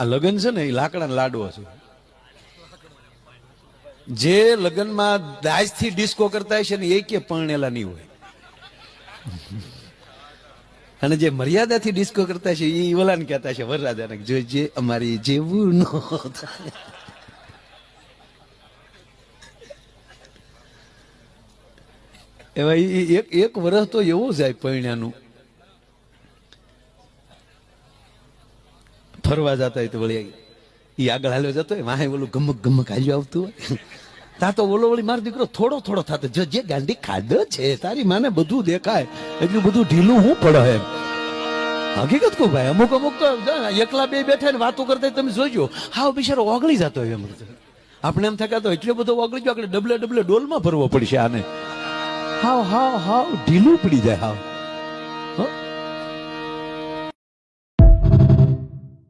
આ લગ્ન છે ને, એ લાકડાના લાડવો છે. જે લગ્નમાં દાજથી ડિસ્કો કરતા હશે ને, એ કે પરણેલા નહીં હોય. અને જે મર્યાદાથી ડિસ્કો કરતા છે, એ ઓલાને કહેતા છે, વરરાજાને જો જે અમારી જેવું ન થાય. એવા એક એક વર્ષ તો એવો જાય પરણ્યાનું. ફરવા જતા હોય તો વળી એ આગળ હાલ્યો જતો હોય, વાહે ઓલું ગમક ગમક હાલ્યું આવતું હોય. તા તો ઓલો વળી મારો દીકરો થોડો થોડો થતો, જો જે ગાંડી ખાધો છે, તારી માને બધું દેખાય, એટલું બધું ઢીલું હું પડે એમ. હકીકત કહું ભાઈ, અમુક અમુક તો એકલા બે બેઠા ને વાતો કરતા તમે જોજો. હાવ બિચારો ઓગળી જતો હોય એમ. આપણે એમ થકાતો એટલો બધો ઓગળી ગયો, આપણે ડબલે ડબલે ડોલમાં ભરવો પડશે આને. હાવ હાવ હાવ, ઢીલું પડી જાય હાવ.